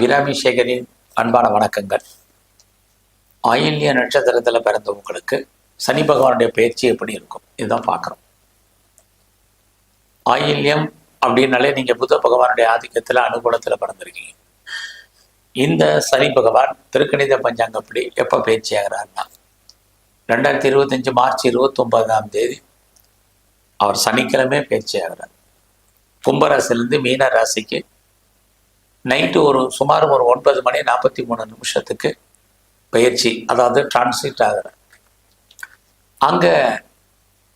அபிராமி சேகரின் அன்பான வணக்கங்கள். ஆயில்ய நட்சத்திரத்தில் பிறந்தவங்களுக்கு சனி பகவானுடைய பயிற்சி எப்படி இருக்கும்? இதுதான் பார்க்குறோம். ஆயில்யம் அப்படின்னாலே நீங்கள் புத்த பகவானுடைய ஆதிக்கத்தில் அனுகூலத்தில் பிறந்திருக்கீங்க. இந்த சனி பகவான் திருக்கணித பஞ்சாங்கப்படி எப்போ பயிற்சி ஆகிறாருன்னா ரெண்டாயிரத்தி இருபத்தஞ்சு மார்ச் இருபத்தொன்பதாம் தேதி அவர் சனிக்கிழமை பயிற்சி ஆகிறார். கும்பராசிலேருந்து மீன ராசிக்கு நைட்டு ஒரு சுமார் ஒரு ஒன்பது மணி நாற்பத்தி மூணு நிமிஷத்துக்கு பயிற்சி அதாவது டிரான்ஸ்லேட் ஆகிறார் அங்கே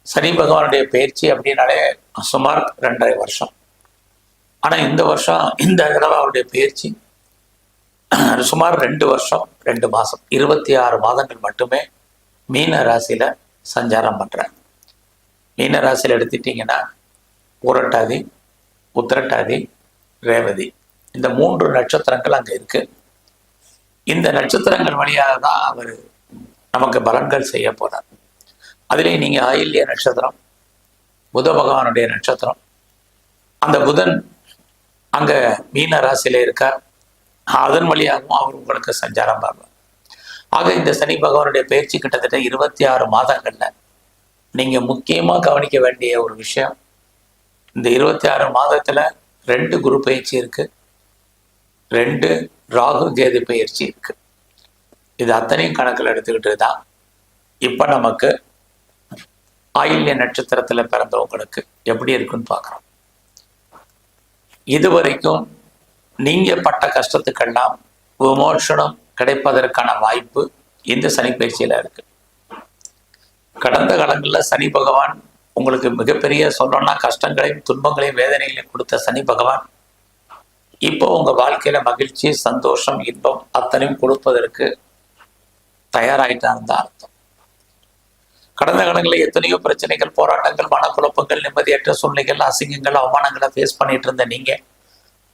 சனி பகவானுடைய பயிற்சி அப்படின்னாலே சுமார் ரெண்டரை வருஷம். ஆனால் இந்த வருஷம் இந்த தடவை அவருடைய பயிற்சி சுமார் ரெண்டு வருஷம் ரெண்டு மாதம் இருபத்தி ஆறு மாதங்கள் மட்டுமே மீன ராசியில் சஞ்சாரம் பண்ணுறார் மீன ராசியில் எடுத்துட்டிங்கன்னா புரட்டாதி உத்திரட்டாதி ரேவதி. இந்த மூன்று நட்சத்திரங்கள் அங்கே இருக்கு. இந்த நட்சத்திரங்கள் வழியாக தான் அவர் நமக்கு பலன்கள் செய்ய போறார். அதுலேயும் நீங்கள் ஆயில்ய நட்சத்திரம் புத பகவானுடைய நட்சத்திரம். அந்த புதன் அங்கே மீன ராசியில் இருக்கார். அதன் வழியாகவும் அவர் உங்களுக்கு சஞ்சாரம் பார்ப்பார். ஆக இந்த சனி பகவானுடைய பயிற்சி கிட்டத்தட்ட இருபத்தி ஆறு மாதங்கள்ல நீங்க முக்கியமா கவனிக்க வேண்டிய ஒரு விஷயம் இந்த இருபத்தி ஆறு மாதத்துல ரெண்டு குரு பயிற்சி இருக்கு. ரெண்டு ராகு கேது பயிற்சி இருக்கு. இது அத்தனையும் கணக்கில் எடுத்துக்கிட்டு தான் இப்போ நமக்கு ஆயில்ய நட்சத்திரத்தில் பிறந்தவங்களுக்கு எப்படி இருக்குன்னு பார்க்குறோம். இது வரைக்கும் நீங்கள் பட்ட கஷ்டத்துக்கெல்லாம் விமோசனம் கிடைப்பதற்கான வாய்ப்பு இந்த சனி பயிற்சியில் இருக்கு. கடந்த காலங்களில் சனி பகவான் உங்களுக்கு மிகப்பெரிய சொல்லணும்னா கஷ்டங்களையும் துன்பங்களையும் வேதனைகளையும் கொடுத்த சனி பகவான் இப்போ உங்க வாழ்க்கையில மகிழ்ச்சி சந்தோஷம் இன்பம் அத்தனையும் கொடுப்பதற்கு தயாராயிட்டான்னு தான் அர்த்தம். கடந்த காலங்களில் எத்தனையோ பிரச்சனைகள் போராட்டங்கள் மனக்குழப்பங்கள் நிம்மதியற்ற சூழ்நிலைகள் அசிங்கங்கள் அவமானங்களை ஃபேஸ் பண்ணிட்டு இருந்த நீங்க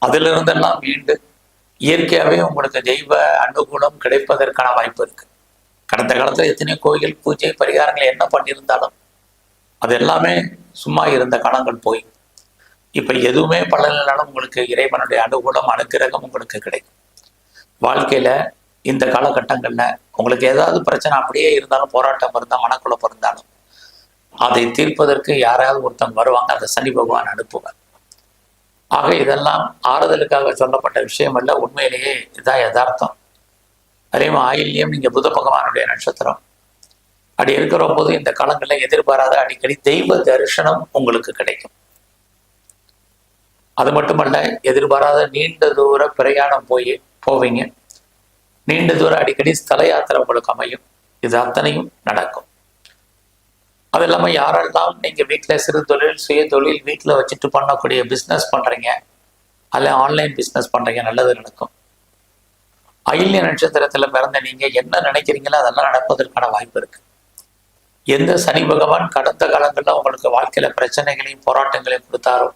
அதுல இருந்தெல்லாம் மீண்டு இயற்கையாகவே உங்களுக்கு தெய்வ அனுகூலம் கிடைப்பதற்கான வாய்ப்பு இருக்கு. கடந்த காலத்துல எத்தனையோ கோயில் பூஜை பரிகாரங்கள் என்ன பண்ணியிருந்தாலும் அது எல்லாமே சும்மா இருந்த காலங்கள் போய் இப்போ எதுவுமே பலனாலும் உங்களுக்கு இறைவனுடைய அனுகூலம் அனுக்கிரகம் உங்களுக்கு கிடைக்கும். வாழ்க்கையில் இந்த காலகட்டங்களில் உங்களுக்கு ஏதாவது பிரச்சனை அப்படியே இருந்தாலும் போராட்டம் இருந்தால் மனக்குழப்பம் இருந்தாலும் அதை தீர்ப்பதற்கு யாராவது ஒருத்தன் வருவாங்க அதை சனி பகவான் அனுப்புவார். ஆக இதெல்லாம் ஆறுதலுக்காக சொல்லப்பட்ட விஷயம் அல்ல உண்மையிலேயே இதான் யதார்த்தம். அதே ஆயில்யம் நீங்கள் புத பகவானுடைய நட்சத்திரம். அப்படி இருக்கிற போது இந்த காலங்களில் எதிர்பாராத அடிக்கடி தெய்வ தரிசனம் உங்களுக்கு கிடைக்கும். அது மட்டுமல்ல எதிர்பாராத நீண்ட தூர பிரயாணம் போய் போவீங்க. நீண்ட தூரம் அடிக்கடி ஸ்தல யாத்திரை உங்களுக்கு அமையும். இது அத்தனையும் நடக்கும். அது இல்லாமல் யாரெல்லாம் நீங்கள் வீட்டில் சிறு தொழில் சுய தொழில் வீட்டில் வச்சுட்டு பண்ணக்கூடிய பிஸ்னஸ் பண்ணுறீங்க அல்ல ஆன்லைன் பிஸ்னஸ் பண்ணுறீங்க நல்லது நடக்கும். அயில்ய நட்சத்திரத்தில் பிறந்த நீங்கள் என்ன நினைக்கிறீங்களோ அதெல்லாம் நடப்பதற்கான வாய்ப்பு இருக்கு. எந்த சனி பகவான் கடந்த காலங்களில் உங்களுக்கு வாழ்க்கையில் பிரச்சனைகளையும் போராட்டங்களையும் கொடுத்தாரோ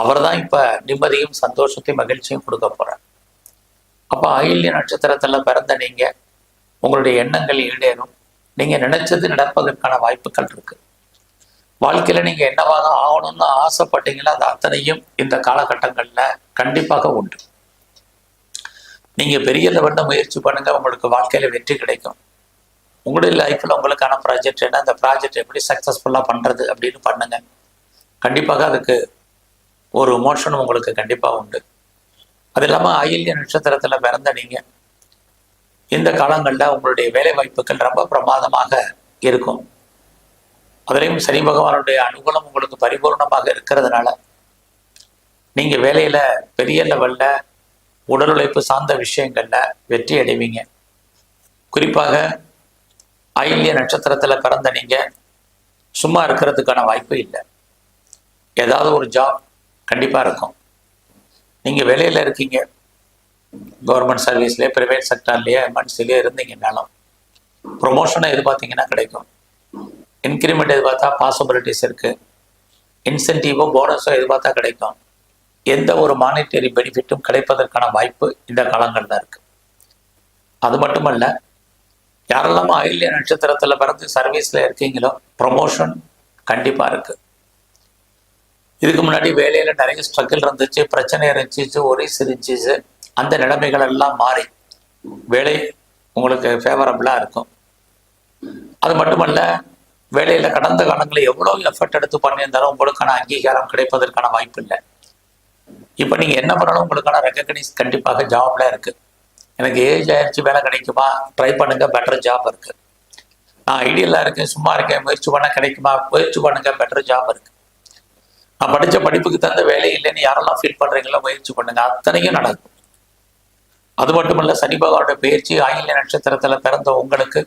அவர் தான் இப்போ நிம்மதியும் சந்தோஷத்தையும் மகிழ்ச்சியும் கொடுக்க போகிறார் அப்போ ஆயில்ய நட்சத்திரத்தில் பிறந்த நீங்கள் உங்களுடைய எண்ணங்கள் ஈடேறும். நீங்கள் நினைச்சது நடப்பதற்கான வாய்ப்புகள் இருக்கு. வாழ்க்கையில் நீங்கள் என்னவாக ஆகணும்னு ஆசைப்பட்டீங்களோ அது அத்தனையும் இந்த காலகட்டங்களில் கண்டிப்பாக உண்டு. நீங்கள் பெரிய லெவலில் முயற்சி பண்ணுங்க உங்களுக்கு வாழ்க்கையில் வெற்றி கிடைக்கும். உங்களுடைய லைஃப்பில் உங்களுக்கான ப்ராஜெக்ட் என்ன அந்த ப்ராஜெக்ட் எப்படி சக்ஸஸ்ஃபுல்லாக பண்ணுறது அப்படின்னு பண்ணுங்க. கண்டிப்பாக அதுக்கு ஒரு மோஷனும் உங்களுக்கு கண்டிப்பாக உண்டு. அது இல்லாமல் அயல்ய நட்சத்திரத்தில் பிறந்த நீங்கள் இந்த காலங்களில் உங்களுடைய வேலை வாய்ப்புகள் ரொம்ப பிரமாதமாக இருக்கும். அதுலேயும் சனி பகவானுடைய அனுகூலம் உங்களுக்கு பரிபூர்ணமாக இருக்கிறதுனால நீங்கள் வேலையில் பெரிய லெவலில் உடல் உழைப்பு சார்ந்த விஷயங்களில் வெற்றி அடைவீங்க. குறிப்பாக ஆயில்ய நட்சத்திரத்தில் பிறந்த நீங்கள் சும்மா இருக்கிறதுக்கான வாய்ப்பு இல்லை. ஏதாவது ஒரு ஜாப் கண்டிப்பாக இருக்கும். நீங்கள் வெளியில் இருக்கீங்க. கவர்மெண்ட் சர்வீஸ்லேயே ப்ரைவேட் செக்டர்லேயே எம்என்சிலேயே இருந்தீங்கனாலும் ப்ரொமோஷனை எதிர்பார்த்தீங்கன்னா கிடைக்கும். இன்க்ரிமெண்ட் எதிர்பார்த்தா பாசிபிலிட்டிஸ் இருக்குது இன்சென்டிவோ போனஸோ எதிர்பார்த்தா கிடைக்கும். எந்த ஒரு மானிட்டரி பெனிஃபிட்டும் கிடைப்பதற்கான வாய்ப்பு இந்த காலங்களில் இருக்குது அது மட்டுமல்ல யாரெல்லாம் ஆயில்ய நட்சத்திரத்தில் பிறந்து சர்வீஸில் இருக்கீங்களோ ப்ரொமோஷன் கண்டிப்பாக இருக்குது இதுக்கு முன்னாடி வேலையில் நிறைய ஸ்ட்ரகிள் இருந்துச்சு பிரச்சனை இருந்துச்சு ஒரே இருந்துச்சு. அந்த நிலைமைகள் எல்லாம் மாறி வேலை உங்களுக்கு ஃபேவரபிளாக இருக்கும். அது மட்டுமல்ல வேலையில் கடந்த காலங்களில் எவ்வளோ எஃபர்ட் எடுத்து பண்ணியிருந்தாலும் உங்களுக்கான அங்கீகாரம் கிடைப்பதற்கான வாய்ப்பு இல்லை. இப்போ நீங்கள் என்ன பண்ணாலும் உங்களுக்கான ரெக்கக்னைஸ் கண்டிப்பாக ஜாப்ல இருக்கு. எனக்கு ஏஜ் ஆயிடுச்சு வேலை கிடைக்குமா? ட்ரை பண்ணுங்க பெட்டர் ஜாப் இருக்கு. நான் ஐடியலாக இருக்கேன் சும்மா இருக்கேன் முயற்சி பண்ண கிடைக்குமா? முயற்சி பண்ணுங்க பெட்டர் ஜாப் இருக்கு. நான் படித்த படிப்புக்கு தகுந்த வேலை இல்லைன்னு யாரெல்லாம் ஃபீல் பண்ணுறீங்களோ முயற்சி பண்ணுங்க. அத்தனையும் நடக்கும். அது மட்டும் சனி பகவானோட பயிற்சி ஆயில்ய நட்சத்திரத்தில் பிறந்த உங்களுக்கு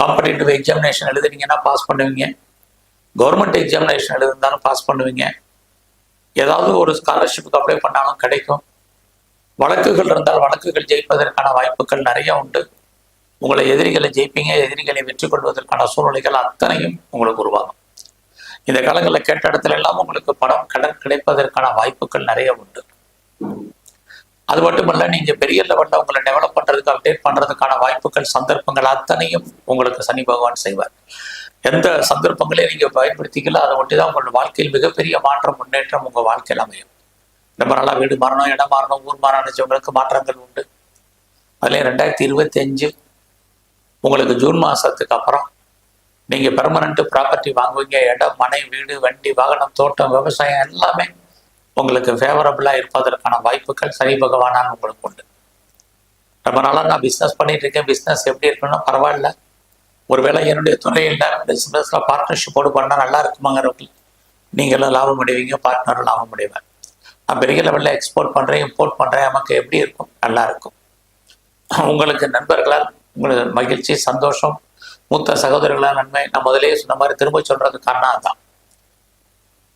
காம்படிட்டிவ் எக்ஸாமினேஷன் எழுதுனீங்கன்னா பாஸ் பண்ணுவீங்க. கவர்மெண்ட் எக்ஸாமினேஷன் எழுதிருந்தாலும் பாஸ் பண்ணுவீங்க. ஏதாவது ஒரு ஸ்காலர்ஷிப்புக்கு அப்ளை பண்ணாலும் கிடைக்கும். வழக்குகள் இருந்தால் வழக்குகள் ஜெயிப்பதற்கான வாய்ப்புகள் நிறைய உண்டு. உங்களை எதிரிகளை ஜெயிப்பீங்க எதிரிகளை வெற்றி கொள்வதற்கான சூழ்நிலைகள் அத்தனையும் உங்களுக்கு உருவாகும். இந்த காலங்களில் கேட்ட இடத்துல எல்லாம் உங்களுக்கு பணம் கடன் கிடைப்பதற்கான வாய்ப்புகள் நிறைய உண்டு. அது மட்டுமல்ல நீங்க பெரிய லெவலில் உங்களை டெவலப் பண்றதுக்கு அப்டேட் பண்றதுக்கான வாய்ப்புகள் சந்தர்ப்பங்கள் அத்தனையும் உங்களுக்கு சனி பகவான் செய்வார். எந்த சந்தர்ப்பங்களையும் நீங்க பயன்படுத்திக்கல அதை ஒட்டி தான் உங்களோட வாழ்க்கையில் மிகப்பெரிய மாற்றம் முன்னேற்றம் உங்க வாழ்க்கையில் அமையும். ரொம்ப நாளா வீடு மாறணும் இடம் மாறணும் ஊர் மாறணும் நினைச்சவங்களுக்கு மாற்றங்கள் உண்டு. அதுலேயும் ரெண்டாயிரத்தி இருபத்தி அஞ்சு உங்களுக்கு ஜூன் மாசத்துக்கு அப்புறம் நீங்க பெர்மனண்ட் ப்ராப்பர்ட்டி வாங்குவீங்க இடம் மனை வீடு வண்டி வாகனம் தோட்டம் விவசாயம் எல்லாமே உங்களுக்கு ஃபேவரபுளா இருப்பதற்கான வாய்ப்புகள் சனி பகவானால் உங்களுக்கு உண்டு. ரொம்ப நாளாக நான் பிஸ்னஸ் பண்ணிட்டு இருக்கேன். பிஸ்னஸ் எப்படி இருக்கணும் பரவாயில்ல. ஒருவேளை என்னுடைய துறையில் பிஸ்னஸ்ல பார்ட்னர்ஷிப்போடு பண்ணால் நல்லா இருக்குமாங்கிறவங்க நீங்களும் லாபம் அடைவீங்க பார்ட்னரும் லாபம் முடிவேன் நான் பெரிய லெவலில் எக்ஸ்போர்ட் பண்ணுறேன் இம்போர்ட் பண்ணுறேன் நமக்கு எப்படி இருக்கும்? நல்லா இருக்கும். உங்களுக்கு நண்பர்களால் உங்களுக்கு மகிழ்ச்சி சந்தோஷம் மூத்த சகோதரர்களாக நன்மை நான் முதலே சொன்ன மாதிரி திரும்ப சொல்றது காரணம் தான்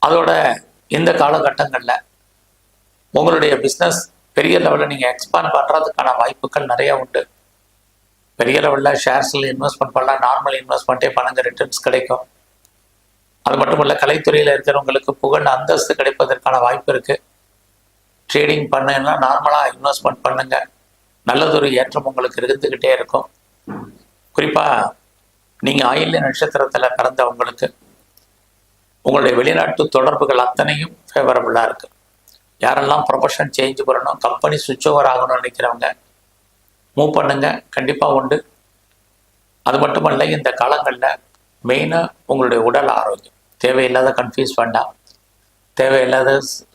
அதோட இந்த காலகட்டங்களில் உங்களுடைய பிஸ்னஸ் பெரிய லெவலில் நீங்கள் எக்ஸ்பேண்ட் பண்ணுறதுக்கான வாய்ப்புகள் நிறையா உண்டு. பெரிய லெவலில் ஷேர்ஸில் இன்வெஸ்ட்மெண்ட் பண்ணலாம் நார்மல் இன்வெஸ்ட்மெண்ட்டே பணங்க ரிட்டர்ன்ஸ் கிடைக்கும். அது மட்டும் இல்லை கலைத்துறையில் இருக்கிறவங்களுக்கு புகழ் அந்தஸ்து கிடைப்பதற்கான வாய்ப்பு இருக்குது ட்ரேடிங் பண்ணுன்னா நார்மலாக இன்வெஸ்ட்மெண்ட் பண்ணுங்கள் நல்லதொரு ஏற்றம் உங்களுக்கு இருந்துக்கிட்டே இருக்கும். குறிப்பாக நீங்கள் ஆயில்ய நட்சத்திரத்தில் பிறந்தவங்களுக்கு உங்களுடைய வெளிநாட்டு தொடர்புகள் அத்தனையும் ஃபேவரபுளாக இருக்குது யாரெல்லாம் ப்ரொஃபஷன் சேஞ்ச் பண்ணணும் கம்பெனி சுவிட்ச் ஓவர் ஆகணும்னு நினைக்கிறவங்க மூவ் பண்ணுங்க. கண்டிப்பாக உண்டு. அது மட்டுமல்ல இந்த காலங்களில் மெயினாக உங்களுடைய உடல் ஆரோக்கியம். தேவையில்லாத கன்ஃபியூஸ் வேண்டாம். தேவையில்லாத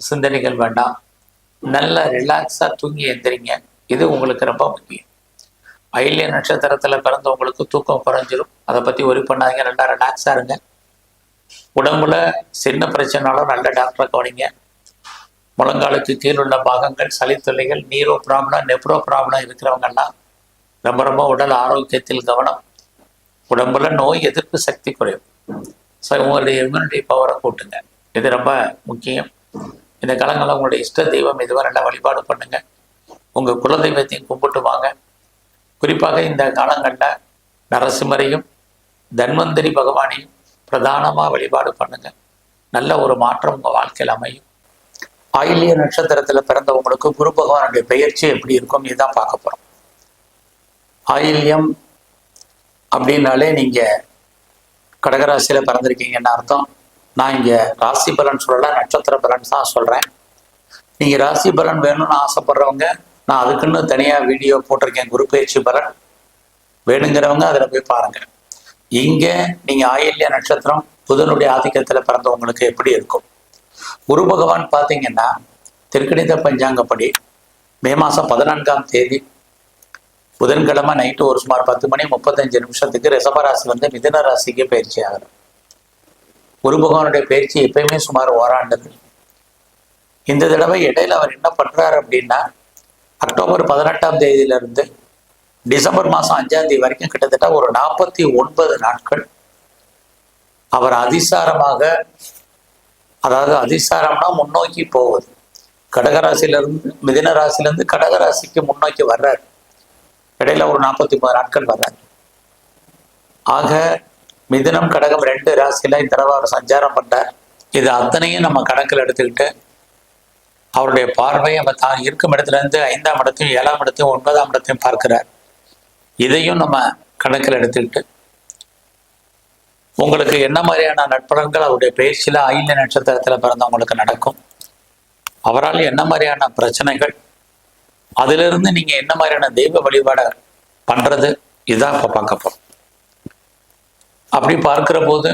சிந்தனைகள் வேண்டாம். நல்லா ரிலாக்ஸாக தூங்கி எந்திரிங்க. இது உங்களுக்கு ரொம்ப முக்கியம். பயிலிய நட்சத்திரத்தில் பிறந்தவங்களுக்கு தூக்கம் குறைஞ்சிரும். அதை பற்றி ஒரி பண்ணாதீங்க. நல்லா ரிலாக்ஸாக இருங்க. உடம்புல சின்ன பிரச்சனைனாலும் நல்ல டாக்டரை கவனிங்க. முழங்காலுக்கு கீழ் உள்ள பாகங்கள் சளித்தொல்லைகள் நீரோ ப்ராப்ளம் நெப்ரோ ப்ராப்ளம் இருக்கிறவங்கெல்லாம் ரொம்ப ரொம்ப உடல் ஆரோக்கியத்தில் கவனம். உடம்புல நோய் எதிர்ப்பு சக்தி குறையும். ஸோ உங்களுடைய இம்யூனிட்டி பவரை கூட்டுங்க. இது ரொம்ப முக்கியம். இந்த காலங்களில் உங்களுடைய இஷ்ட தெய்வம் இதுவரை நல்லா வழிபாடு பண்ணுங்க. உங்கள் குலதெய்வத்தையும் கும்பிட்டு வாங்க. குறிப்பாக இந்த காலங்களில் நரசிம்மரையும் தன்வந்தரி பகவானையும் பிரதானமாக வழிபாடு பண்ணுங்க. நல்ல ஒரு மாற்றம் உங்கள் வாழ்க்கையில் அமையும். ஆயிலிய நட்சத்திரத்தில் பிறந்தவங்களுக்கு குரு பகவானுடைய பெயர்ச்சி எப்படி இருக்கும் இதுதான் பார்க்க போகிறோம் ஆயில்யம் அப்படின்னாலே நீங்கள் கடகராசியில் பிறந்திருக்கீங்கன்னு அர்த்தம். நான் இங்கே ராசி பலன் சொல்லலை நட்சத்திர பலன் தான் சொல்கிறேன் நீங்கள் ராசி பலன் வேணும்னு ஆசைப்படுறவங்க நான் அதுக்குன்னு தனியாக வீடியோ போட்டிருக்கேன். குரு பேச்சு பலன் வேணுங்கிறவங்க அதில் போய் பாருங்கள் இங்கே நீங்கள் ஆயில்ய நட்சத்திரம் புதனுடைய ஆதிக்கத்தில் பிறந்தவங்களுக்கு எப்படி இருக்கும்? குரு பகவான் பார்த்தீங்கன்னா திருக்கணித பஞ்சாங்கப்படி மே மாதம் பதினான்காம் தேதி புதன்கிழமை நைட்டு ஒரு சுமார் பத்து மணி முப்பத்தஞ்சு நிமிஷத்துக்கு ரிசபராசி வந்து மிதன ராசிக்கு பயிற்சி ஆகும் குரு பகவானுடைய பயிற்சி எப்பயுமே சுமார் ஓராண்டுகள். இந்த தடவை இடையில அவர் என்ன பண்றாரு அப்படின்னா அக்டோபர் பதினெட்டாம் தேதியிலிருந்து டிசம்பர் மாதம் அஞ்சாம் தேதி வரைக்கும் கிட்டத்தட்ட ஒரு நாற்பத்தி ஒன்பது நாட்கள் அவர் அதிசாரமாக அதாவது அதிசாரம்னா முன்னோக்கி போவது. கடகராசிலிருந்து மிதின ராசியிலிருந்து கடகராசிக்கு முன்னோக்கி வர்றார். இடையில ஒரு நாற்பத்தி ஒன்பது நாட்கள் வர்றார். ஆக மிதினம் கடகம் ரெண்டு ராசியில இந்த தடவை அவர் சஞ்சாரம் பண்றார். இது அத்தனையும் நம்ம கணக்கில் எடுத்துக்கிட்டு அவருடைய பார்வை அவர் தான் இருக்கும் இடத்துல இருந்து ஐந்தாம் இடத்தையும் ஏழாம் இடத்தையும் ஒன்பதாம் இடத்தையும் பார்க்கிறார். இதையும் நம்ம கணக்கில் எடுத்துக்கிட்டு உங்களுக்கு என்ன மாதிரியான நட்பலன்கள் அவருடைய பயிற்சியில ஐந்து நட்சத்திரத்துல பிறந்தவங்களுக்கு நடக்கும்? அவரால் என்ன மாதிரியான பிரச்சனைகள்? அதிலிருந்து நீங்க என்ன மாதிரியான தெய்வ வழிபாடை பண்றது? இதுதான் இப்போ பார்க்க போகிறோம் அப்படி பார்க்கிற போது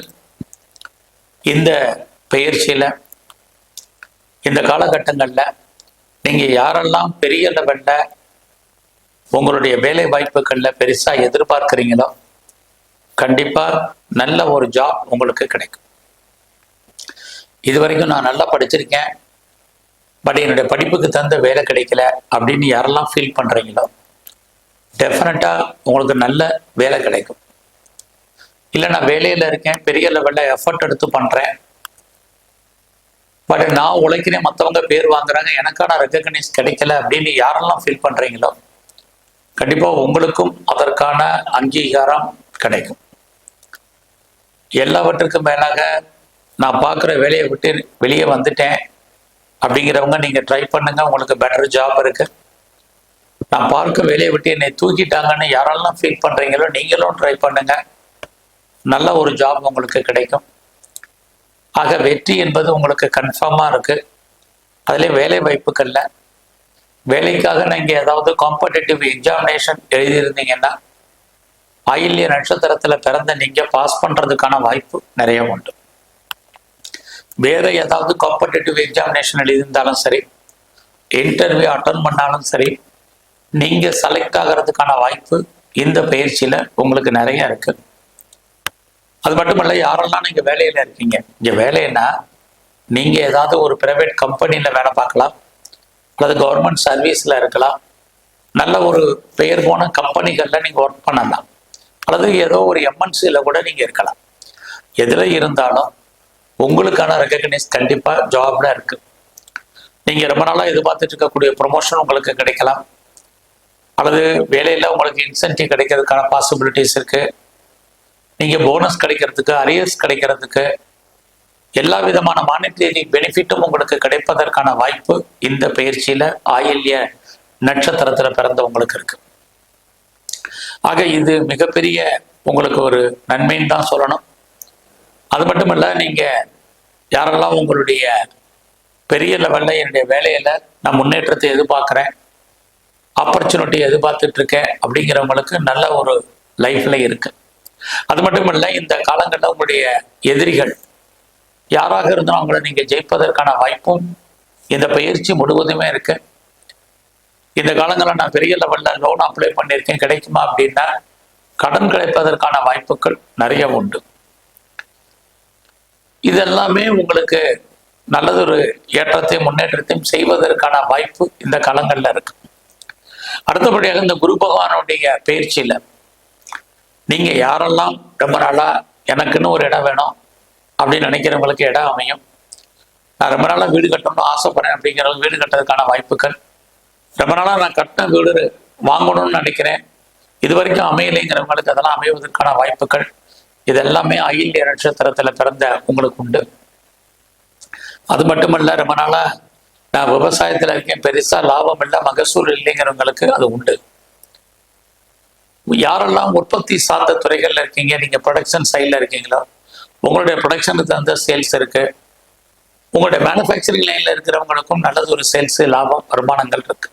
இந்த பயிற்சியில இந்த காலகட்டங்களில் நீங்கள் யாரெல்லாம் பெரிய லெவலில் உங்களுடைய வேலை வாய்ப்புகளில் பெருசாக எதிர்பார்க்குறீங்களோ கண்டிப்பாக நல்ல ஒரு ஜாப் உங்களுக்கு கிடைக்கும். இது வரைக்கும் நான் நல்லா படிச்சிருக்கேன். பட் என்னுடைய படிப்புக்கு தகுந்த வேலை கிடைக்கல அப்படின்னு யாரெல்லாம் ஃபீல் பண்ணுறீங்களோ டெஃபினட்டாக உங்களுக்கு நல்ல வேலை கிடைக்கும். இல்லை நான் வேலையில் இருக்கேன் பெரிய லெவலில் எஃபர்ட் எடுத்து பண்ணுறேன் பட் நான் உழைக்கிறேன் மற்றவங்க பேர் வாங்குறாங்க எனக்கான ரெக்கக்னைஸ் கிடைக்கல அப்படின்னு யாரெல்லாம் ஃபீல் பண்றீங்களோ கண்டிப்பாக உங்களுக்கும் அதற்கான அங்கீகாரம் கிடைக்கும். எல்லாவற்றுக்கும் மேலாக நான் பார்க்குற வேலையை விட்டு வெளியே வந்துட்டேன் அப்படிங்கிறவங்க நீங்கள் ட்ரை பண்ணுங்க உங்களுக்கு பெட்டர் ஜாப் இருக்கு. நான் பார்க்க வேலையை விட்டு என்னை தூக்கிட்டாங்கன்னு யாரெல்லாம் ஃபீல் பண்ணுறீங்களோ நீங்களும் ட்ரை பண்ணுங்க. நல்ல ஒரு ஜாப் உங்களுக்கு கிடைக்கும். ஆக வெற்றி என்பது உங்களுக்கு கன்ஃபார்மாக இருக்கு. அதுல வேலை வாய்ப்புகள்ல. வேலைக்காக நீங்கள் ஏதாவது காம்படிட்டிவ் எக்ஸாமினேஷன் எழுதியிருந்தீங்கன்னா ஆயில்ய நட்சத்திரத்தில் பிறந்த நீங்கள் பாஸ் பண்ணுறதுக்கான வாய்ப்பு நிறைய உண்டு. வேற ஏதாவது காம்படிட்டிவ் எக்ஸாமினேஷன் எழுதியிருந்தாலும் சரி இன்டர்வியூ அட்டன் பண்ணாலும் சரி நீங்கள் செலக்ட் ஆகிறதுக்கான வாய்ப்பு இந்த பயிற்சியில் உங்களுக்கு நிறைய இருக்குது அது மட்டுமல்ல யாரெல்லாம் நீங்க வேலையில இருக்கீங்க? இங்க வேலைன்னா நீங்க ஏதாவது ஒரு பிரைவேட் கம்பெனில வேலை பார்க்கலாம். அல்லது கவர்மெண்ட் சர்வீஸ்ல இருக்கலாம். நல்ல ஒரு பெயர் போன கம்பெனிகள்ல நீங்க ஒர்க் பண்ணலாம். அல்லது ஏதோ ஒரு எம்என்சியில கூட நீங்க இருக்கலாம். எதுல இருந்தாலும் உங்களுக்கான ரெக்கக்னைஸ் கண்டிப்பா ஜாப்ல இருக்கு. நீங்க ரொம்ப நாளா எதிர்பார்த்துட்டு இருக்கக்கூடிய ப்ரொமோஷன் உங்களுக்கு கிடைக்கலாம். அல்லது வேலையில உங்களுக்கு இன்சென்டிவ் கிடைக்கிறதுக்கான பாசிபிலிட்டிஸ் இருக்குது நீங்கள் போனஸ் கிடைக்கிறதுக்கு அரியர்ஸ் கிடைக்கிறதுக்கு எல்லா விதமான மானிட்டரி பெனிஃபிட்டும் உங்களுக்கு கிடைப்பதற்கான வாய்ப்பு இந்த பயிற்சியில் ஆயில்ய நட்சத்திரத்தில் பிறந்தவங்களுக்கு இருக்கு. ஆக இது மிகப்பெரிய உங்களுக்கு ஒரு நன்மைன்னு தான் சொல்லணும். அது மட்டும் இல்லை நீங்கள் யாரெல்லாம் உங்களுடைய பெரிய லெவலில் என்னுடைய வேலையில் நான் முன்னேற்றத்தை எதிர்பார்க்குறேன் ஆப்பர்ச்சுனிட்டி எதிர்பார்த்துட்ருக்கேன் அப்படிங்கிறவங்களுக்கு நல்ல ஒரு லைஃப்பில் இருக்குது அது மட்டும் இல்ல இந்த காலங்களில் உங்களுடைய எதிரிகள் யாராக இருந்தாலும் அவங்கள நீங்கள் ஜெயிப்பதற்கான வாய்ப்பும் இந்த பயிற்சி முழுவதுமே இருக்கு. இந்த காலங்களில் நான் பெரிய லெவல்ல லோன் அப்ளை பண்ணியிருக்கேன். கிடைக்குமா அப்படின்னா கடன் கிடைப்பதற்கான வாய்ப்புகள் நிறைய உண்டு. இதெல்லாமே உங்களுக்கு நல்லதொரு ஏற்றத்தையும் முன்னேற்றத்தையும் செய்வதற்கான வாய்ப்பு இந்த காலங்கள்ல இருக்கு. அடுத்தபடியாக இந்த குரு பகவானுடைய பயிற்சியில நீங்க யாரெல்லாம் ரொம்ப நாளா எனக்குன்னு ஒரு இடம் வேணும் அப்படின்னு நினைக்கிறவங்களுக்கு இடம் அமையும். நான் ரொம்ப நாளாக வீடு கட்டணும்னு ஆசைப்படுறேன் அப்படிங்கிறவங்க வீடு கட்டுறதுக்கான வாய்ப்புகள். ரொம்ப நாளாக நான் கட்டின வீடு வாங்கணும்னு நினைக்கிறேன். இது வரைக்கும் அமையலைங்கிறவங்களுக்கு அதெல்லாம் அமைவதற்கான வாய்ப்புகள். இது எல்லாமே அகில்ய நட்சத்திரத்தில் பிறந்த உங்களுக்கு உண்டு. அது மட்டுமல்ல ரொம்ப நாளாக நான் விவசாயத்தில் இருக்கேன். பெருசாக லாபம் இல்லை மகசூல் இல்லைங்கிறவங்களுக்கு அது உண்டு. யாரெல்லாம் உற்பத்தி சார்ந்த துறைகளில் இருக்கீங்க? நீங்கள் ப்ரொடக்ஷன் சைடில் இருக்கீங்களோ? உங்களுடைய ப்ரொடக்ஷனுக்கு தகுந்த சேல்ஸ் இருக்குது உங்களுடைய மேனுஃபேக்சரிங் லைனில் இருக்கிறவங்களுக்கும் நல்லது ஒரு சேல்ஸு லாபம் வருமானங்கள் இருக்கு.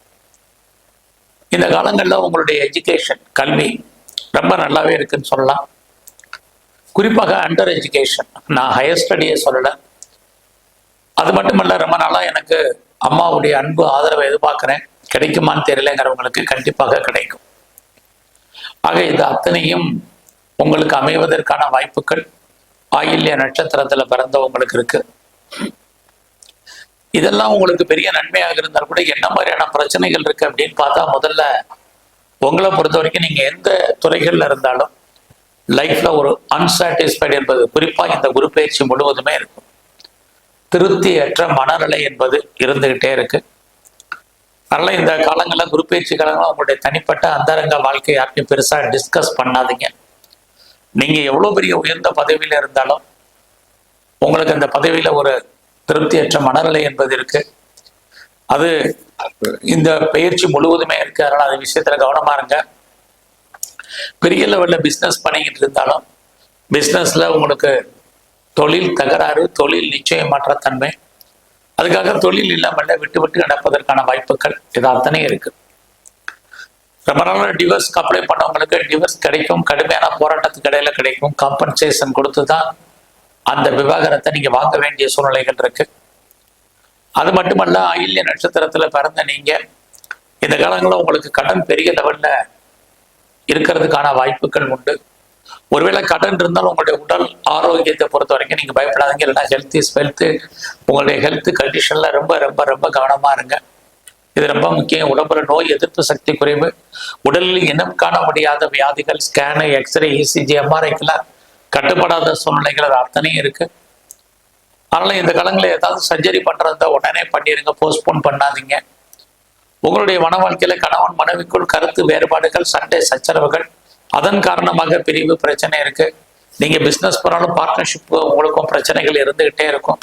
இந்த காலங்களில் உங்களுடைய எஜுகேஷன் கல்வி ரொம்ப நல்லாவே இருக்குன்னு சொல்லலாம். குறிப்பாக அண்டர் எஜுகேஷன் நான் ஹையர் ஸ்டடியை சொல்லலை. அது மட்டுமல்ல ரொம்ப நாளாக எனக்கு அம்மாவுடைய அன்பு ஆதரவை எதிர்பார்க்குறேன். கிடைக்குமான்னு தெரியலங்கிறவங்களுக்கு கண்டிப்பாக கிடைக்கும். ஆக இது அத்தனையும் உங்களுக்கு அமைவதற்கான வாய்ப்புகள். ஆயில்ய நட்சத்திரத்துல பிறந்தவங்களுக்கு இருக்கு. இதெல்லாம் உங்களுக்கு பெரிய நன்மையாக இருந்தால் கூட என்ன மாதிரியான பிரச்சனைகள் இருக்கு அப்படின்னு பார்த்தா முதல்ல உங்களை பொறுத்த வரைக்கும் நீங்க எந்த துறைகள்ல இருந்தாலும் லைஃப்ல ஒரு அன்சாட்டிஸ்ஃபைடு என்பது குறிப்பா இந்த குரு பயிற்சி முழுவதுமே இருக்கும். திருப்தியற்ற மனநிலை என்பது இருந்துகிட்டே இருக்கு. அதனால இந்த காலங்களில் குருப்பெயர்ச்சி காலங்களில் உங்களுடைய தனிப்பட்ட அந்தரங்க வாழ்க்கை யார்ட்டையும் பெருசாக டிஸ்கஸ் பண்ணாதீங்க. நீங்கள் எவ்வளோ பெரிய உயர்ந்த பதவியில் இருந்தாலும் உங்களுக்கு அந்த பதவியில் ஒரு திருப்தியற்ற மனநிலை என்பது இருக்கு. அது இந்த பயிற்சி முழுவதுமே இருக்கு. அதனால் அந்த விஷயத்தில் கவனமா இருங்க. பெரிய லெவலில் பிஸ்னஸ் பண்ணிக்கிட்டு இருந்தாலும் பிஸ்னஸில் உங்களுக்கு தொழில் தகராறு தொழில் நிச்சயமற்ற தன்மை அதுக்காக தொழில் இல்லாமல் விட்டு விட்டு நடப்பதற்கான வாய்ப்புகள் இதாகத்தானே இருக்கு. ரொம்ப நாள் டிவர்ஸ்க்கு அப்ளை பண்ணவங்களுக்கு டிவர்ஸ் கிடைக்கும் கடுமையான போராட்டத்துக்கு இடையில கிடைக்கும். காம்பன்சேஷன் கொடுத்து தான் அந்த விவாகரத்தை நீங்க வாங்க வேண்டிய சூழ்நிலைகள் இருக்கு. அது மட்டுமல்ல அயில்ய நட்சத்திரத்துல பிறந்த நீங்க இந்த காலங்களில் உங்களுக்கு கடன் பெரிய லெவல்ல இருக்கிறதுக்கான வாய்ப்புகள் உண்டு. ஒருவேளை கடன் இருந்தாலும் உங்களுடைய உடல் ஆரோக்கியத்தை பொறுத்த வரைக்கும் நீங்க பயப்படாதீங்க. இல்லைன்னா ஹெல்த் இஸ் வெல்த் உங்களுடைய ஹெல்த் கண்டிஷன்ல ரொம்ப ரொம்ப ரொம்ப கவனமா இருங்க. இது ரொம்ப முக்கியம். உடம்புல நோய் எதிர்ப்பு சக்தி குறைவு. உடலில் இனம் காண முடியாத வியாதிகள் ஸ்கேனு எக்ஸ்ரே இசிஜி எம்ஆர்ஐக்கெல்லாம் கட்டுப்படாத சூழ்நிலைகள் அது அத்தனையும் இருக்கு. அதனால இந்த காலங்களில் ஏதாவது சர்ஜரி பண்ணுறதா உடனே பண்ணிருங்க. போஸ்ட்போன் பண்ணாதீங்க. உங்களுடைய மன வாழ்க்கையில் கணவன் மனைவிக்குள் கருத்து வேறுபாடுகள் சண்டை சச்சரவுகள் அதன் காரணமாக பிரிவு பிரச்சனை இருக்கு. நீங்க பிசினஸ் பண்ணாலும் பார்ட்னர்ஷிப் உங்களுக்கும் பிரச்சனைகள் இருந்துகிட்டே இருக்கும்.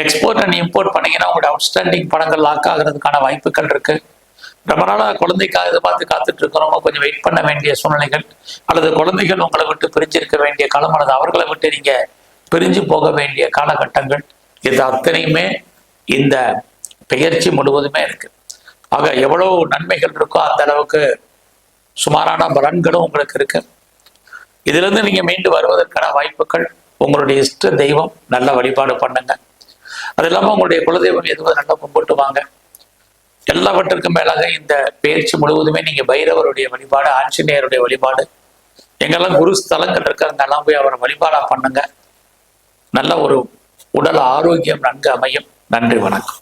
எக்ஸ்போர்ட் அண்ட் இம்போர்ட் பண்ணீங்கன்னா உங்களோட அவுட்ஸ்டாண்டிங் பணங்கள் லாக் ஆகிறதுக்கான வாய்ப்புகள் இருக்கு. ரொம்ப நாளாக குழந்தைக்காக இதை பார்த்து காத்துட்டு இருக்கிறவங்க கொஞ்சம் வெயிட் பண்ண வேண்டிய சூழ்நிலைகள் அல்லது குழந்தைகள் உங்களை விட்டு பிரிஞ்சிருக்க வேண்டிய காலம் அல்லது அவர்களை விட்டு நீங்க பிரிஞ்சு போக வேண்டிய காலகட்டங்கள் இது அத்தனையுமே இந்த பெயர்ச்சி முழுவதுமே இருக்கு. ஆக எவ்வளவு நன்மைகள் இருக்கோ அந்த அளவுக்கு சுமாரான பலன்களும் உங்களுக்கு இருக்கு. இதுல இருந்து நீங்க மீண்டு வருவதற்கான வாய்ப்புகள் உங்களுடைய இஷ்ட தெய்வம் நல்ல வழிபாடு பண்ணுங்க. அது இல்லாம உங்களுடைய குலதெய்வம் எதுவும் நல்லா கும்பிட்டு வாங்க. எல்லாவற்றிற்கும் மேலாக இந்த பயிற்சி முழுவதுமே நீங்க பைரவருடைய வழிபாடு ஆஞ்சநேயருடைய வழிபாடு எங்கெல்லாம் குரு ஸ்தலங்கள் இருக்கு அங்கெல்லாம் போய் அவரை வழிபாடா பண்ணுங்க. நல்ல ஒரு உடல் ஆரோக்கியம் நன்கு அமையும். நன்றி வணக்கம்.